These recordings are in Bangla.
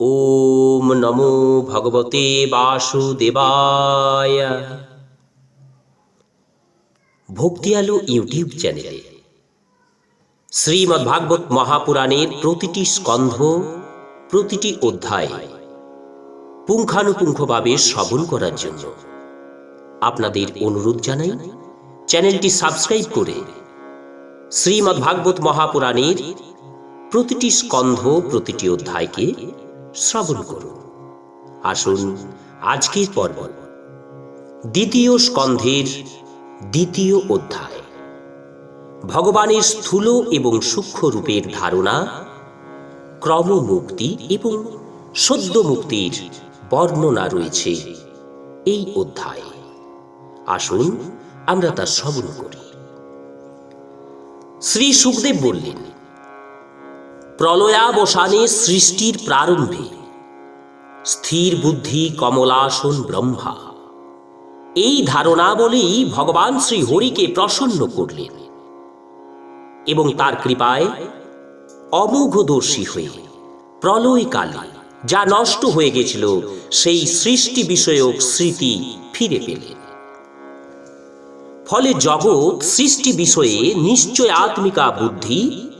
ওম নমো ভগবতে বাসুদেবায়। ভক্তি আলো ইউটিউব চ্যানেলে শ্রীমদ্ ভাগবত মহাপুরাণের প্রতিটি স্কন্ধ, প্রতিটি অধ্যায় পুঙ্খানুপুঙ্খভাবে শ্রবণ করার জন্য আপনাদের অনুরোধ জানাই, চ্যানেলটি সাবস্ক্রাইব করে শ্রীমদ্ ভাগবত মহাপুরাণের প্রতিটি স্কন্ধ, প্রতিটি অধ্যায়কে শ্রবণ করুন। আসুন আজকের পর্ব, দ্বিতীয় স্কন্ধের দ্বিতীয় অধ্যায়। ভগবানের স্থূল এবং সূক্ষ্ম রূপের ধারণা, ক্রমমুক্তি এবং সদ্য মুক্তির বর্ণনা রয়েছে এই অধ্যায়ে। আসুন আমরা তা শ্রবণ করি। শ্রী সুখদেব বললেন প্রলয়াবসানে সৃষ্টির প্রারম্ভে। স্থির বুদ্ধি কমলাসন ব্রহ্মা। এই ধারণা বলেই ভগবান শ্রী হরিকে প্রসন্ন করলেন এবং তার কৃপায় অমোঘদর্শী হয়ে প্রলয়কালে যা নষ্ট হয়ে গেছিল, সেই সৃষ্টি বিষয়ক স্মৃতি ফিরে পেলেন। ফলে জগৎ সৃষ্টি বিষয়ে নিশ্চয় আত্মিকা বুদ্ধি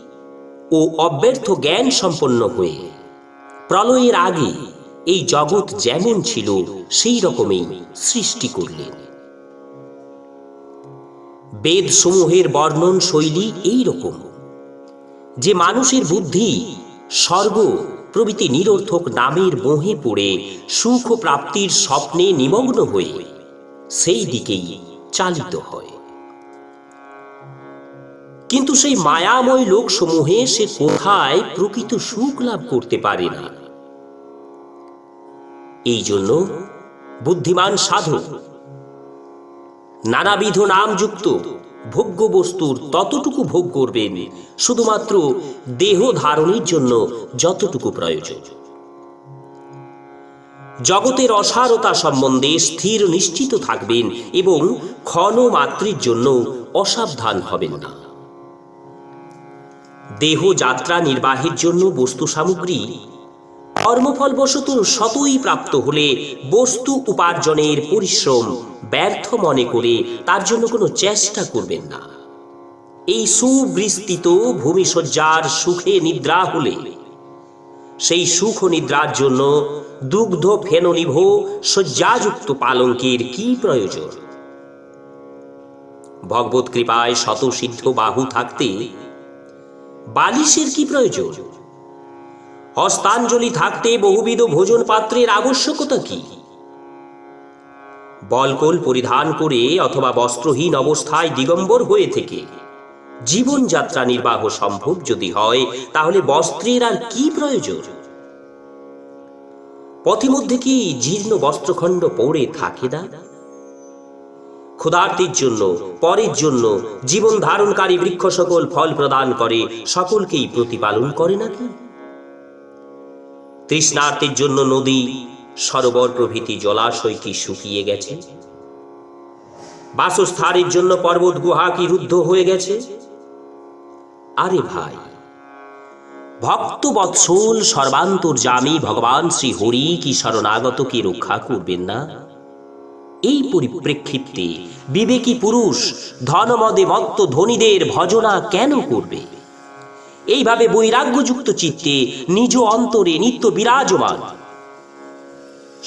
ও অব্যর্থ জ্ঞান সম্পন্ন হয়ে। প্রলয়ের আগে এই জগৎ যেমন ছিল, সেই রকমই সৃষ্টি করলেন। বেদ সমূহের বর্ণন শৈলী এই রকম। যে মানুষের বুদ্ধি স্বর্গ প্রভৃতি নিরর্থক নামের মোহে পড়ে সুখ প্রাপ্তির স্বপ্নে নিমগ্ন হয়ে, সেই দিকেই চালিত হয়। কিন্তু সেই মায়াময় লোকসমূহে সে কোথায় প্রকৃত সুখ লাভ করতে পারে না। এই জন্য বুদ্ধিমান সাধক, নানাবিধ নামযুক্ত ভোগ্য বস্তুর ততটুকু ভোগ করবেন শুধুমাত্র দেহ ধারণের জন্য যতটুকু প্রয়োজন। জগতের অসারতা সম্বন্ধে স্থির নিশ্চিত থাকবেন এবং ক্ষণ ক্ষণমাত্রির জন্য অসাবধান হবেন না। দেহ যাত্রা নির্বাহের জন্য বস্তু সামগ্রী। কর্মফলবশত শতই প্রাপ্ত হলে বস্তু উপার্জনের পরিশ্রম ব্যর্থ মনে করে তার জন্য কোনো চেষ্টা করবেন না। এই সুবিস্তৃত ভূমিসজ্জার সুখে নিদ্রা হলে, সেই সুখ নিদ্রার জন্য দুগ্ধ ফেননিভ শয্যাযুক্ত পালঙ্কের কি প্রয়োজন? ভগবত কৃপায় শত সিদ্ধ বাহু থাকতে বালিশের কি প্রয়োজন? হস্তাঞ্জলি থাকতে বহুবিধ ভোজন পাত্রের আবশ্যকতা কি? বলকল পরিধান করে অথবা বস্ত্রহীন অবস্থায় দিগম্বর হয়ে থেকে জীবনযাত্রা নির্বাহ সম্ভব যদি হয়, তাহলে বস্ত্রের আর কি প্রয়োজন? পথিমধ্যে কি জীর্ণ বস্ত্রখণ্ড পড়ে থাকে না ক্ষুধার্তির জন্য, পরের জন্য জীবন ধারণকারী বৃক্ষ সকল ফল প্রদান করে, সকলকেই প্রতিপালন করে নাকি? তৃষ্ণার্তের জন্য নদী সরোবর প্রভৃতি জলাশয় কি শুকিয়ে গেছে। বাসস্থানের জন্য পর্বত গুহা কি রুদ্ধ হয়ে গেছে? আরে ভাই ভক্ত বৎসল সর্বান্তর্যামী ভগবান শ্রী হরি কি শরণাগতকে রক্ষা করবেন না? এই পরিপ্রেক্ষিতে বিবেকী পুরুষ ধনমদে মত্ত ধনীদের ভজনা কেন করবে? এইভাবে বৈরাগ্যযুক্ত চিত্তে নিজ অন্তরে নিত্য বিরাজমান।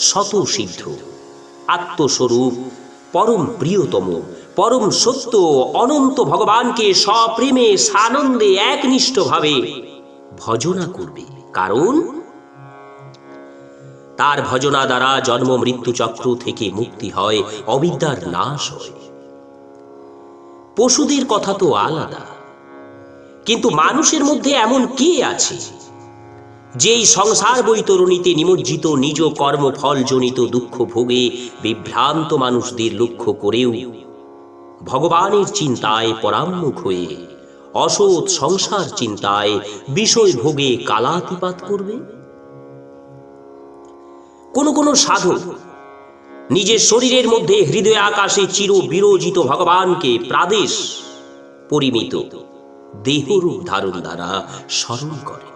শত সিদ্ধ আত্মস্বরূপ, পরম প্রিয়তম, পরম সত্য অনন্ত ভগবানকে সপ্রেমে সানন্দে একনিষ্ঠভাবে ভজনা করবে। কারণ তার ভজনা দ্বারা জন্ম মৃত্যু চক্র থেকে মুক্তি হয়, অবিদ্যার নাশ হয়। পশুদের কথা তো আলাদা। কিন্তু মানুষের মধ্যে এমন কে আছে, যেই সংসার বৈতরণীতে নিমজ্জিত নিজ কর্মফল জনিত দুঃখ ভোগে বিভ্রান্ত মানুষদের লক্ষ্য করেও ভগবানের চিন্তায় পরাম্মুখ হয়ে অসৎ সংসার চিন্তায় বিষয় ভোগে কালাতিপাত করবে? কোন কোনো সাধক নিজের শরীরের মধ্যে হৃদয় আকাশে চির বিরোজিত ভগবানকে প্রাদেশ পরিমিত দেহরূপ ধারণ দ্বারা স্মরণ করে।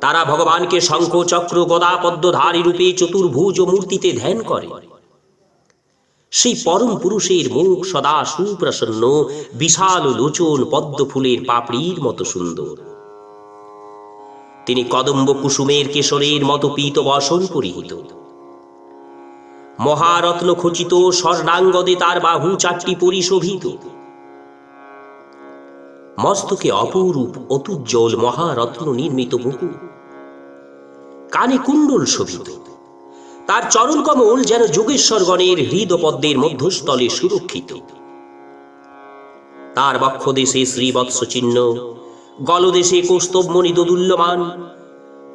তারা ভগবানকে শঙ্খ, চক্র, গদা, পদ্মধারী রূপে চতুর্ভুজ মূর্তিতে ধ্যান করে। সেই পরম পুরুষের মুখ সদা সুপ্রসন্ন, বিশাল লোচন পদ্ম ফুলের পাপড়ির মতো সুন্দর। তিনি কদম্ব কুসুমের কেশরের মতো পীত বসন পরিহিত। মহারত্ন খচিত স্বর্ণাঙ্গদে তার বাহু চারটি পরিশোভিত। মস্তকে অপরূপ অতুজ্জ্বল মহারত্ন নির্মিত মুকুট। কানে কুণ্ডল শোভিত। তার চরণ কমল যেন যোগেশ্বরগণের হৃদপদ্মের মধ্যস্থলে সুরক্ষিত। তার বক্ষদেশে শ্রীবৎস চিহ্ন গলদেশে কৌস্তবমণি দোদুল্যমান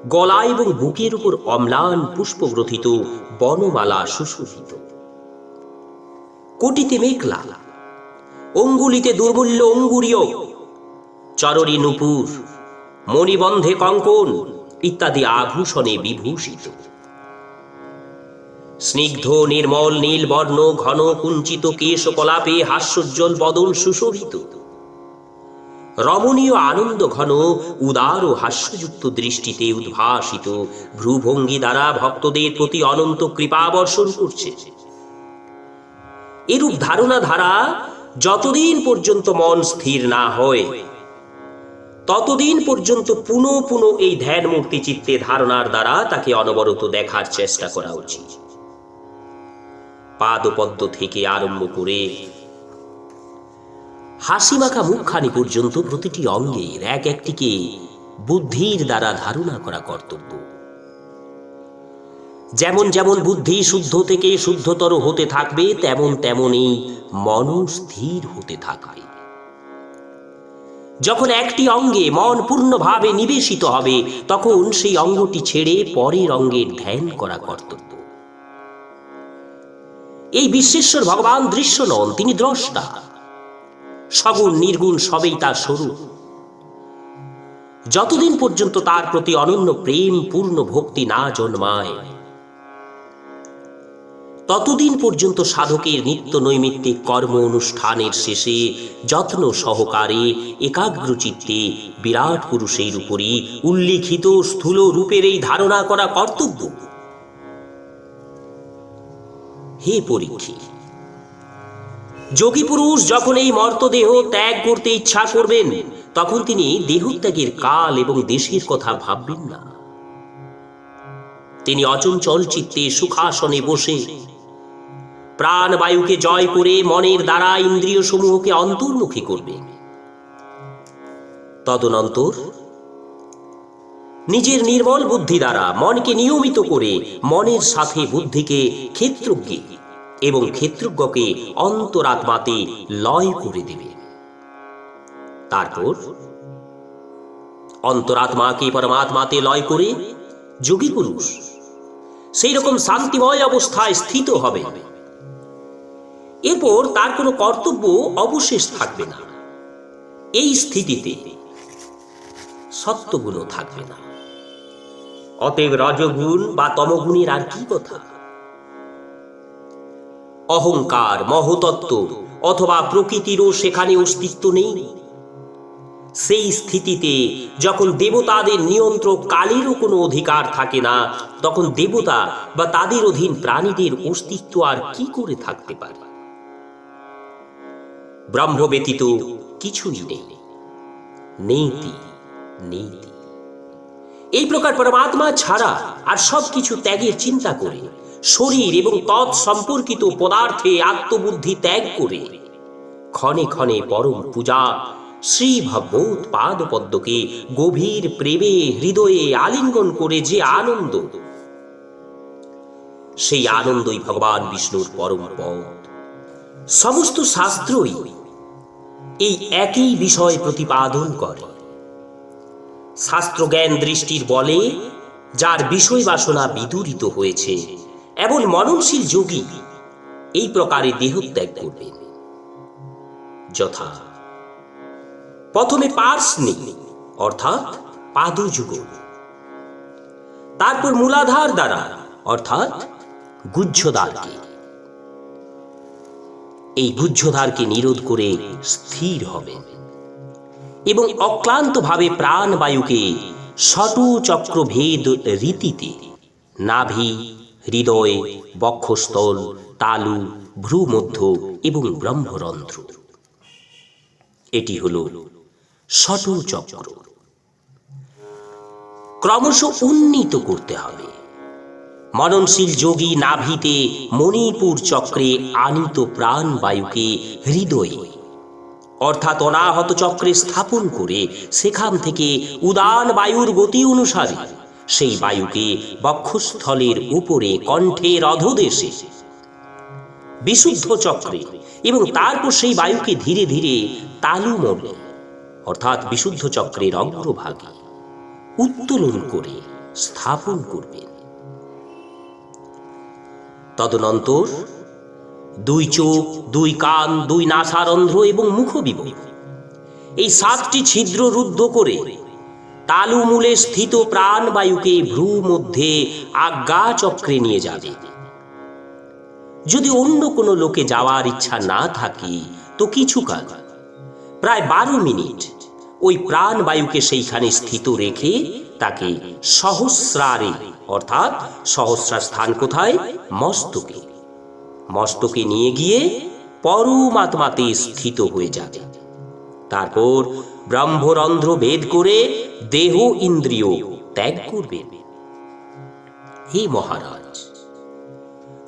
গলা এবং বুকের উপর অম্লান পুষ্পগ্রথিত বনমালা সুশোভিত। কোটিতে মেঘলা। অঙ্গুলিতে দুর্মূল্য অঙ্গুরীয়। চরণী নুপুর, মণিবন্ধে কঙ্কন ইত্যাদি আভূষণে বিভূষিত। স্নিগ্ধ, নির্মল, নীল, বর্ণ, ঘন, কুঞ্চিত কেশ কলাপে হাস্যোজ্জ্বল বদন সুশোভিত। রমণীয় আনন্দ ঘন, উদার ও হাস্যযুক্ত দৃষ্টিতে উদ্ভাসিত ভ্রুভঙ্গি দ্বারা ভক্তদের প্রতি অনন্ত কৃপা বর্ষণ করছে। এরূপ ধারণা ধারা যতদিন পর্যন্ত মন স্থির না হয়, ততদিন পর্যন্ত পুনঃ পুনঃ এই ধ্যান মূর্তি চিত্তে ধারণার দ্বারা তাকে অনবরত দেখার চেষ্টা করা উচিত। পাদপদ্ম থেকে আরম্ভ করে হাসি মাখা মুখখানি পর্যন্ত প্রতিটি অঙ্গের এক একটিকে বুদ্ধির দ্বারা ধারণা করা কর্তব্য। যেমন যেমন বুদ্ধি শুদ্ধ থেকে শুদ্ধতর হতে থাকবে, তেমন তেমনই মন স্থির হতে থাকবে। যখন একটি অঙ্গে মন পূর্ণভাবে নিবেশিত হবে, তখন সেই অঙ্গটি ছেড়ে পরের অঙ্গের ধ্যান করা কর্তব্য। এই বিশ্বেশ্বর ভগবান দৃশ্য নন তিনি দ্রষ্টা। সগুণ, নির্গুণ সবেই তার স্বরূপ। যতদিন পর্যন্ত তার প্রতি অনন্য প্রেম, পূর্ণ ভক্তি না জন্মায়, ততদিন পর্যন্ত সাধকের নিত্য নৈমিত্তিক কর্ম অনুষ্ঠানের শেষে যত্ন সহকারে একাগ্র চিত্তে বিরাট পুরুষের উপরই উল্লিখিত স্থূল রূপের এই ধারণা করা কর্তব্য। হে পরীক্ষী যোগী পুরুষ যখন এই মর্তদেহ ত্যাগ করতে ইচ্ছা করবেন, তখন তিনি দেহত্যাগের কাল এবং দেশের কথা ভাববেন না। তিনি অচঞ্চল চিত্তে সুখাসনে বসে প্রাণবায়ুকে জয় করে মনের দ্বারা ইন্দ্রিয় সমূহকে অন্তর্মুখী করবে তদনন্তর নিজের নির্মল বুদ্ধি দ্বারা মনকে নিয়মিত করে মনের সাথে বুদ্ধিকে ক্ষেত্রজ্ঞে এবং ক্ষেত্রজ্ঞকে অন্তরাত্মাতে লয় করে দেবে। তারপর, অন্তরাত্মাকে পরমাত্মাতে লয় করে যোগী পুরুষ সেই রকম শান্তিময় অবস্থায় স্থিত হবে। এরপর তার কোনো কর্তব্য অবশেষ থাকবে না। এই স্থিতিতে সত্যগুণও থাকবে না। অতএব রজগুণ বা তমগুণের আর কি কথা? অহংকার, মহতত্ত্ব অথবা প্রকৃতিরও সেখানে অস্তিত্ব নেই। সেই স্থিতিতে যখন দেবতাদের নিয়ন্ত্রক কালেরও কোনো অধিকার থাকে না, তখন দেবতা বা তাদের অধীন প্রাণীদের অস্তিত্ব আর কি করে থাকতে পারে? ব্রহ্ম ব্যতীত কিছুই নেই। নেতি নেতি এই প্রকার পরমাত্মা ছাড়া আর সবকিছু ত্যাগের চিন্তা করে শরীর এবং তৎ সম্পর্কিত পদার্থে আত্মবুদ্ধি ত্যাগ করে। ক্ষণে ক্ষণে পরম পূজা শ্রী ভগবত পাদপদ্মকে গভীর প্রেমে হৃদয়ে আলিঙ্গন করে যে আনন্দ, সেই আনন্দই ভগবান বিষ্ণুর পরম পদ সমস্ত শাস্ত্রই এই একই বিষয় প্রতিপাদন করে। শাস্ত্রজ্ঞান দৃষ্টির বলে, যার বিষয় বাসনা বিদূরিত হয়েছে এমন মননশীল যোগী এই প্রকারে দেহত্যাগ করবেন যথা। প্রথমে পার্সনি অর্থাৎ পাদযুগ। তারপর মূলাধার দ্বারা, অর্থাৎ গুহ্যদ্বারকে এই গুহ্যদ্বারকে নিরোধ করে স্থির হবে এবং অক্লান্তভাবে প্রাণবায়ুকে ষটু চক্রভেদ রীতিতে নাভি হৃদয়, বক্ষস্থল, তালু, ভ্রুমধ্য এবং ব্রহ্মরন্ধ্র। এটি হল ষটু চক্র। ক্রমশ উন্নীত করতে হবে। মননশীল যোগী নাভিতে মণিপুর চক্রে আনিত প্রাণ বায়ুকে হৃদয়ে, অর্থাৎ অনাহত চক্রে স্থাপন করে সেখান থেকে উদান বায়ুর গতি অনুসারে সেই বায়ুকে বক্ষস্থলের উপরে কণ্ঠের অধদেশে বিশুদ্ধ চক্রে এবং তারপর সেই বায়ুকে ধীরে ধীরে তালুমলে অর্থাৎ বিশুদ্ধ চক্রের অগ্রভাগে উত্তোলন করে স্থাপন করবেন। তদনন্তর দুই চোখ, দুই কান, দুই নাসারন্ধ্র এবং মুখবিব এই সাতটি ছিদ্র রুদ্ধ করে তালুমূলে স্থিত প্রাণবায়ুকে ভ্রু মধ্যে আজ্ঞা চক্রে নিয়ে যাবে। যদি অন্য কোনো লোকে যাওয়ার ইচ্ছা না থাকে, তো কিছুকাল প্রায় বারো মিনিট ওই প্রাণবায়ুকে সেইখানে স্থিত রেখে তাকে সহস্রারে, অর্থাৎ সহস্রার স্থান কোথায়? মস্তকে। মস্তকে নিয়ে গিয়ে পরমাত্মাতে স্থিত হয়ে যাবে। তারপর ব্রহ্মরন্ধ্র ভেদ করে দেহ ইন্দ্রিয় ত্যাগ করবে হে মহারাজ,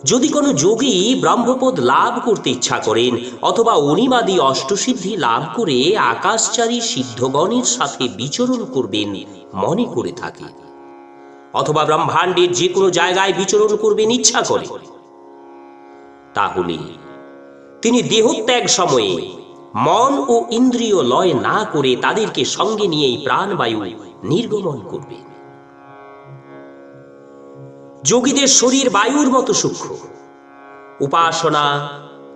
যদি কোনো যোগী ব্রহ্মপদ লাভ করতে ইচ্ছা করেন অথবা অনিমাদি অষ্টসিদ্ধি লাভ করে আকাশচারী সিদ্ধগণের সাথে বিচরণ করবেন মনে করে থাকে, অথবা ব্রহ্মাণ্ডের যে কোনো জায়গায় বিচরণ করবেন ইচ্ছা করে, তাহলে তিনি দেহত্যাগ সময়ে মন ও ইন্দ্রিয় লয় না করে তাদেরকে সঙ্গে নিয়েই প্রাণবায়ু নির্গমন করবে। যোগীদের শরীর বায়ুর মতো সূক্ষ্ম। উপাসনা,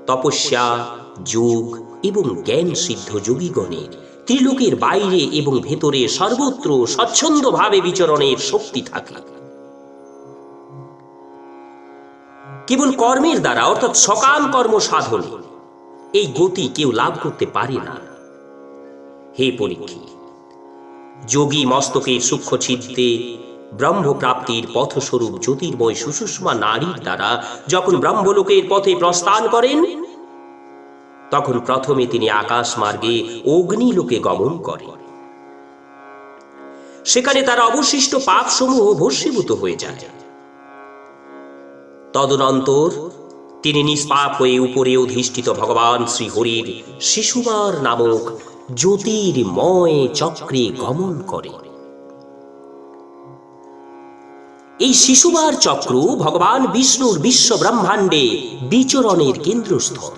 তপস্যা, যোগ এবং জ্ঞান সিদ্ধ যোগীগণের ত্রিলোকের বাইরে এবং ভেতরে সর্বত্র স্বচ্ছন্দভাবে বিচরণের শক্তি থাকে। কেবল কর্মের দ্বারা, অর্থাৎ সকাম কর্ম সাধনে এই গতি কেউ লাভ করতে পারে না। হে পরীক্ষিত যোগী মস্তকের সূক্ষ্ম ছিদ্রে ব্রহ্মপ্রাপ্তির পথস্বরূপ জ্যোতির্ময় সুষুষ্মা নারীর দ্বারা যখন ব্রহ্মলোকের পথে প্রস্থান করেন, তখন প্রথমে তিনি আকাশ মার্গে অগ্নিলোকে গমন করেন। সেখানে তার অবশিষ্ট পাপসমূহ ভস্মীভূত হয়ে যায়। তদনন্তর তিনি নিষ্পাপ হয়ে উপরে অধিষ্ঠিত ভগবান শ্রীহরির শিশুমার নামক জ্যোতির্ময় চক্রে গমন করে। এই শিশুবার চক্র ভগবান বিষ্ণুর বিশ্ব ব্রহ্মাণ্ডে বিচরণের কেন্দ্রস্থল।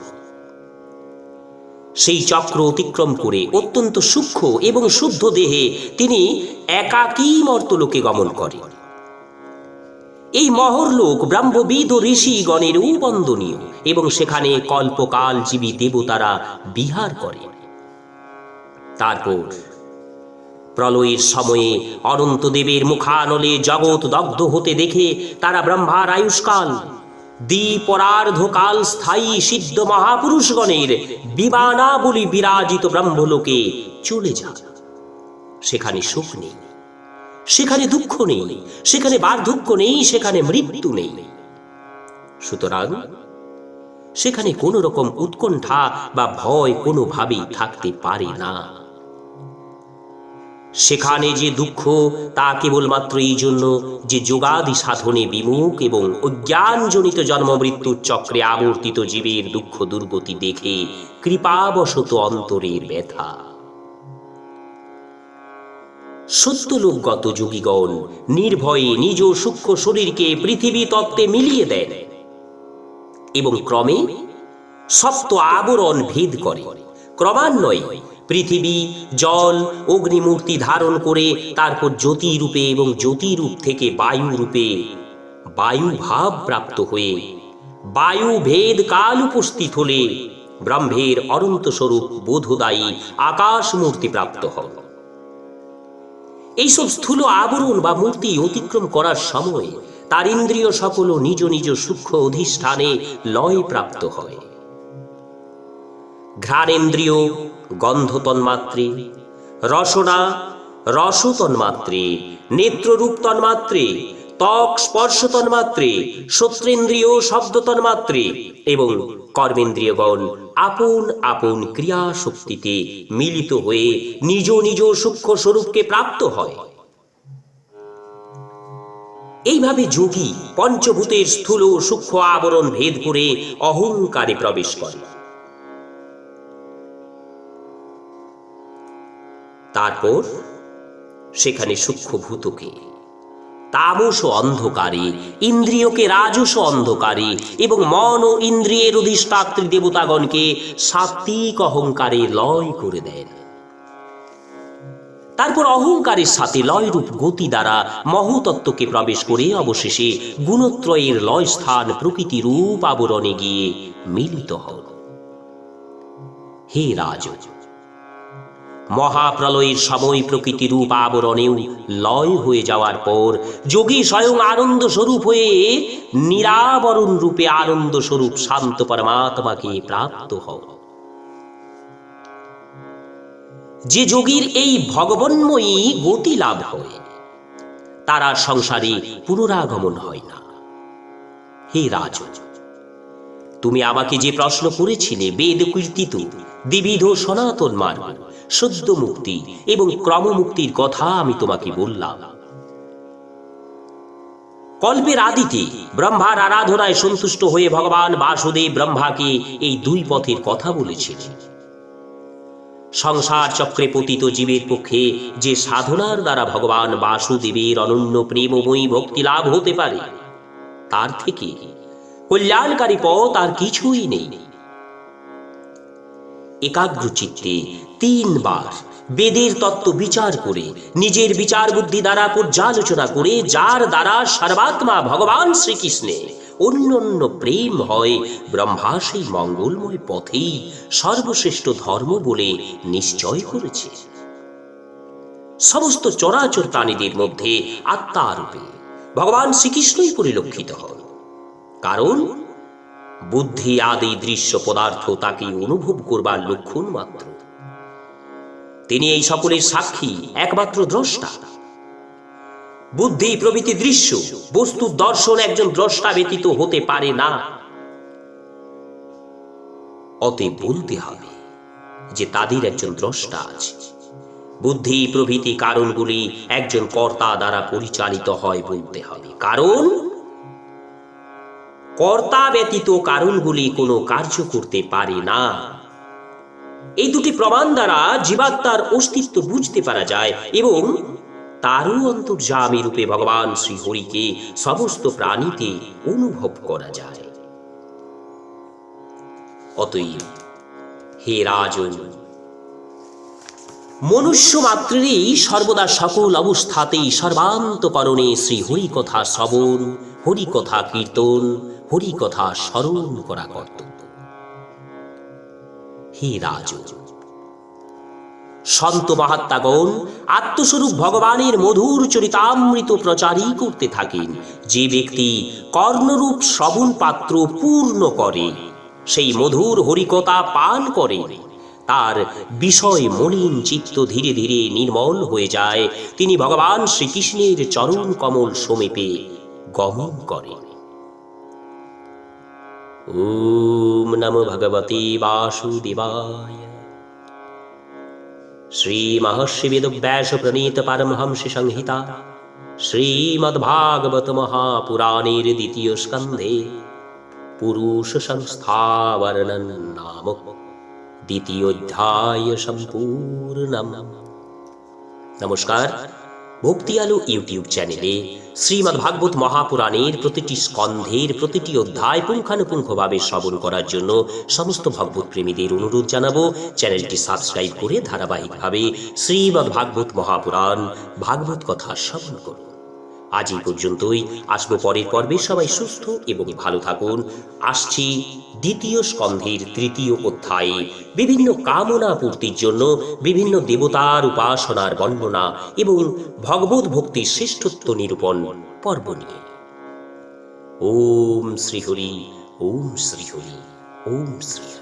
সেই চক্র অতিক্রম করে অত্যন্ত সূক্ষ্ম এবং শুদ্ধ দেহে তিনি একাকী মর্তলোকে গমন করেন। এই মহরলোক ব্রাহ্মবিদ ও ঋষিগণেরও বন্দনীয় এবং সেখানে কল্পকাল জীবী দেবতারা বিহার করে। তারপর প্রলয়ের সময়ে অনন্ত দেবের মুখানলে জগৎ দগ্ধ হতে দেখে তারা ব্রহ্মার আয়ুষ্কাল, দ্বিপরার্ধকাল স্থায়ী সিদ্ধ মহাপুরুষগণের বিমানাবলী বিরাজিত ব্রহ্মলোকে চলে যায়। সেখানে সুখ নেই। সেখানে দুঃখ নেই, সেখানে বার্ধক্য নেই, সেখানে মৃত্যু নেই। সুতরাং সেখানে কোনো রকম উৎকণ্ঠা বা ভয় কোনোভাবেই থাকতে পারে না। সেখানে যে দুঃখ, তা কেবলমাত্র এই জন্য যে যোগাদি সাধনে বিমুখ এবং অজ্ঞানজনিত জন্ম মৃত্যুর চক্রে আবর্তিত জীবের দুঃখ দুর্গতি দেখে কৃপাবশত অন্তরের ব্যথা। সত্যলোকগত যোগীগণ নির্ভয়ে নিজ সূক্ষ্ম শরীরকে পৃথিবী তত্ত্বে মিলিয়ে দেন এবং ক্রমে সপ্ত আবরণ ভেদ করে। ক্রমান্বয়ে পৃথিবী, জল, অগ্নিমূর্তি ধারণ করে তারপর জ্যোতি রূপে এবং জ্যোতি রূপ থেকে বায়ু রূপে বায়ু ভাব প্রাপ্ত হয়ে বায়ু ভেদ কাল উপস্থিত হলে ব্রহ্মের অনন্ত স্বরূপ বোধদায়ী আকাশ মূর্তি প্রাপ্ত হয় এইসব স্থূল আবরণ বা মূর্তি অতিক্রম করার সময় তার ইন্দ্রিয় সকল নিজ নিজ সূক্ষ্ম অধিষ্ঠানে লয় প্রাপ্ত হয়। ঘ্রাণেন্দ্রিয় গন্ধ তন্মাত্রে রসনা রস তন্মাত্রে নেত্ররূপ তন্মাত্রে ত্বক স্পর্শ তন্মাত্রে শ্রোত্রেন্দ্রিয় শব্দ তন্মাত্রে এবং কর্মেন্দ্রিয়গণ আপন আপন ক্রিয়া শক্তিতে মিলিত হয়ে নিজ নিজ সূক্ষ্ম স্বরূপকে প্রাপ্ত হয়। এইভাবে যোগী পঞ্চভূতের স্থূল সূক্ষ্ম আবরণ ভেদ করে অহংকারে প্রবেশ করে। তারপর সেখানে সূক্ষ্মভূতকে তামস অন্ধকারে, ইন্দ্রিয়কে রাজস অন্ধকারে এবং মন ও ইন্দ্রিয়ের অধিষ্ঠাত্রী দেবতাগণকে সাত্বিক অহংকারে লয় করে দেন। তারপর অহংকারের সাথে লয়রূপ গতি দ্বারা মহতত্ত্বকে প্রবেশ করে অবশেষে গুণত্রয়ের লয় স্থান প্রকৃতি রূপ আবরণে গিয়ে মিলিত হন হে রাজ মহাপ্রলয়ের সময় প্রকৃতি রূপ আবরণেও লয় হয়ে যাওয়ার পর যোগী স্বয়ং আনন্দ স্বরূপ হয়ে নিরাবরণ রূপে আনন্দ স্বরূপ শান্ত পরমাত্মাকে প্রাপ্ত হন যে যোগীর এই ভগবন্ময়ী গতি লাভ হয়, তারা সংসারে পুনরাগমন হয় না। হে রাজ, তুমি আমাকে যে প্রশ্ন করেছিলে বেদ কীর্তিত দ্বিবিধ সনাতন মার্গ। সদ্য মুক্তি এবং ক্রমমুক্তির কথা আমি তোমাকে বললাম। কল্পের আদিতে ব্রহ্মার আরাধনায় সন্তুষ্ট হয়ে ভগবান বাসুদেব ব্রহ্মাকে এই দুই পথের কথা বলেছিলেন। সংসার চক্রে পতিত জীবের পক্ষে যে সাধনার দ্বারা ভগবান বাসুদেবের অনন্য প্রেমময়ী ভক্তি লাভ হতে পারে, তার থেকে কল্যাণকারী পথ আর কিছুই নেই। একাগ্র চিত্তে তিনবার বেদের তত্ত্ব বিচার করে, নিজের বিচার বুদ্ধি দ্বারা পর্যালোচনা করে, যার দ্বারা সর্বাত্মা ভগবান শ্রীকৃষ্ণে অন্যান্য প্রেম হয়, ব্রহ্মা সেই মঙ্গলময় পথেই সর্বশ্রেষ্ঠ ধর্ম বলে নিশ্চয় করেছে। সমস্ত চরাচর প্রাণীদের মধ্যে আত্মারূপে ভগবান শ্রীকৃষ্ণই পরিলক্ষিত হন। কারণ বুদ্ধি, আদি, দৃশ্য, পদার্থ তাকে অনুভব করবার লক্ষণ মাত্র। তিনি এই সকলের সাক্ষী, একমাত্র দ্রষ্টা। বুদ্ধি, প্রভৃতি দৃশ্য, বস্তু দর্শন একজন দ্রষ্টা ব্যতীত হতে পারে না। অতএব বলতে হবে যে তাদের একজন দ্রষ্টা আছে। বুদ্ধি, প্রভৃতি কারণগুলি একজন কর্তা দ্বারা পরিচালিত হয় বলতে হবে। কারণ কর্তা ব্যতীত কারণগুলি কোনো কার্য করতে পারে না। এই দুটি প্রমাণ দ্বারা জীবাত্মার অস্তিত্ব বুঝতে পারা যায় এবং তারও অন্তর্যামী রূপে ভগবান শ্রী হরিকে সমস্ত প্রাণীতে অনুভব করা যায়। অতএব হে রাজন, মনুষ্য মাত্রেরই সর্বদা সকল অবস্থাতেই সর্বান্তকরণে শ্রী হরি কথা শ্রবণ, হরিকথা কীর্তন হরি কথা স্মরণ করা কর্তব্য। হে রাজ, সন্ত মহাত্মাগণ, আত্মস্বরূপ ভগবানের মধুর চরিতামৃত প্রচারই করতে থাকেন। যে ব্যক্তি কর্ণরূপ শ্রবণ পাত্র পূর্ণ করে, সেই মধুর হরিকতা পান করে, তার বিষয় মলিন চিত্ত ধীরে ধীরে নির্মল হয়ে যায়। তিনি ভগবান শ্রীকৃষ্ণের চরণ কমল সমীপে গমন করেন। সংহিতা শ্রীমদ্ভাগবত মহাপুরাণের দ্বিতীয় স্কন্ধে পুরুষ সংস্থাবর্ণন নাম দ্বিতীয় অধ্যায় সম্পূর্ণম। নমস্কার ভক্তি আলো ইউটিউব চ্যানেলে শ্রীমদ্ ভাগবত মহাপুরাণের প্রতিটি স্কন্ধের প্রতিটি অধ্যায় পুঙ্খানুপুঙ্খভাবে শ্রবণ করার জন্য সমস্ত ভগবত প্রেমীদের অনুরোধ জানাব। চ্যানেলটি সাবস্ক্রাইব করে ধারাবাহিকভাবে শ্রীমদ্ভাগবত মহাপুরাণ ভাগবত কথা শ্রবণ করুন। আজ এই পর্যন্তই। আসব পরের পর্বে। সবাই সুস্থ এবং ভালো থাকুন। আসছি দ্বিতীয় স্কন্ধের তৃতীয় অধ্যায়ে। বিভিন্ন কামনা পূর্তির জন্য বিভিন্ন দেবতার উপাসনার বর্ণনা এবং ভগবত ভক্তির শ্রেষ্ঠত্ব নিরূপণ পর্ব নিয়ে। ওম শ্রীহরি ওম শ্রীহরি ওম শ্রীহরি।